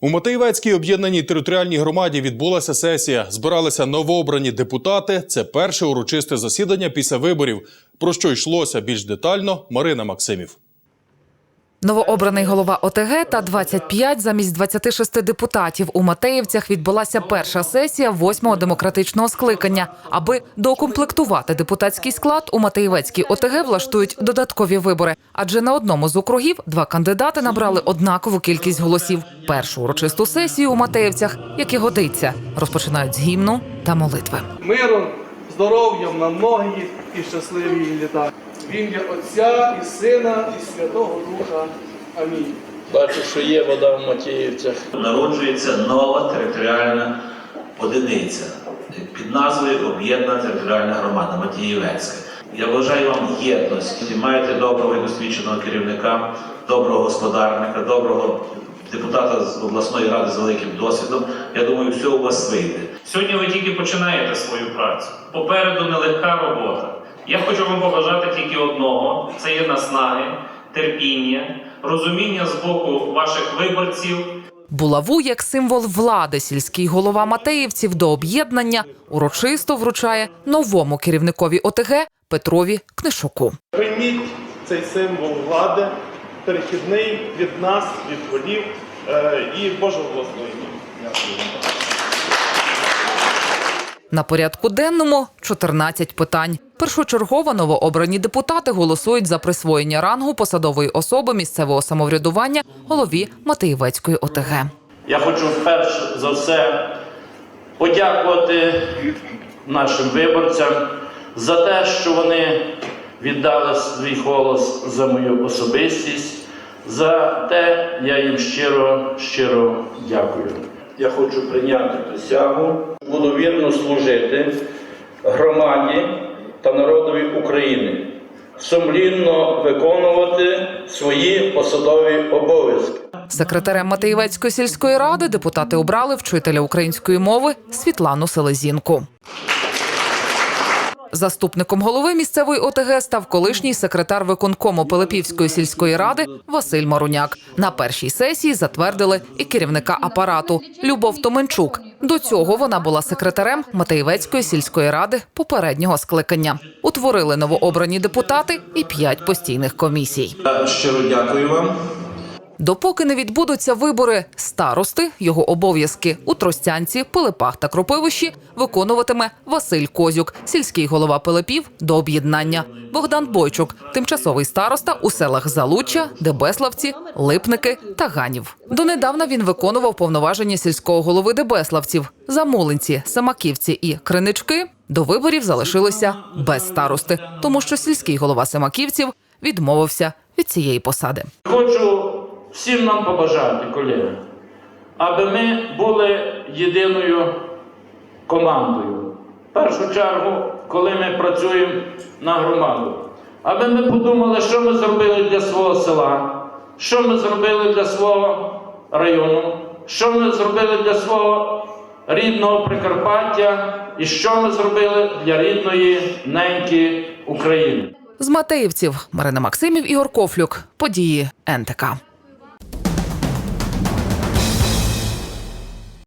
У Матеєвецькій об'єднаній територіальній громаді відбулася сесія. Збиралися новообрані депутати. Це перше урочисте засідання після виборів. Про що йшлося більш детально, Марина Максимів. Новообраний голова ОТГ та 25 замість 26 депутатів у Матеївцях відбулася перша сесія восьмого демократичного скликання. Аби доукомплектувати депутатський склад, у Матеївецькій ОТГ влаштують додаткові вибори. Адже на одному з округів два кандидати набрали однакову кількість голосів. Першу урочисту сесію у Матеївцях, як і годиться, розпочинають з гімну та молитви. миром, здоров'ям на многі і щасливі літа. В ім'я Отця і Сина, і Святого Духа. Амінь. Бачу, що є вода в Матіївцях. народжується нова територіальна одиниця під назвою Об'єднана територіальна громада Матіївецька. Я бажаю вам єдності. Маєте доброго і досвідченого керівника, доброго господарника, доброго депутата з обласної ради з великим досвідом. Я думаю, все у вас вийде. Сьогодні ви тільки починаєте свою працю. Попереду нелегка робота. Я хочу вам побажати тільки одного: це є наснаги, терпіння, розуміння з боку ваших виборців. Булаву як символ влади сільський голова Матеївців до об'єднання урочисто вручає новому керівникові ОТГ Петрові Книшуку. Прийміть цей символ влади, перехідний від нас, від голів е, і Божого благословення. На порядку денному 14 питань. Першочергово новообрані депутати голосують за присвоєння рангу посадової особи місцевого самоврядування голові Матеївецької ОТГ. Я хочу перш за все подякувати нашим виборцям за те, що вони віддали свій голос за мою особистість. За те я їм щиро, щиро дякую. Я хочу прийняти присягу. Буду вірно служити громаді та народові України, сумлінно виконувати свої посадові обов'язки. Секретарем Матеєвецької сільської ради депутати обрали вчителя української мови Світлану Селезінку. Заступником голови місцевої ОТГ став колишній секретар виконкому Пилипівської сільської ради Василь Маруняк. На першій сесії затвердили і керівника апарату Любов Томенчук. До цього вона була секретарем Матеєвецької сільської ради попереднього скликання. Утворили новообрані депутати і п'ять постійних комісій. Щиро дякую вам. Допоки не відбудуться вибори старости, його обов'язки у Тростянці, Пилипах та Кропивищі виконуватиме Василь Козюк, сільський голова Пилипів до об'єднання. Богдан Бойчук, тимчасовий староста у селах Залуччя, Дебеславці, Липники та Ганів. Донедавна він виконував повноваження сільського голови Дебеславців. Замолинці, Самаківці і Кринички до виборів залишилися без старости, тому що сільський голова Самаківців відмовився від цієї посади. Хочу всім нам побажати, колеги, аби ми були єдиною командою. В першу чергу, коли ми працюємо на громаду, аби ми подумали, що ми зробили для свого села, що ми зробили для свого району, що ми зробили для свого рідного Прикарпаття і що ми зробили для рідної неньки України. З Матеївців Марина Максимів Ігор Кофлюк. Події НТК.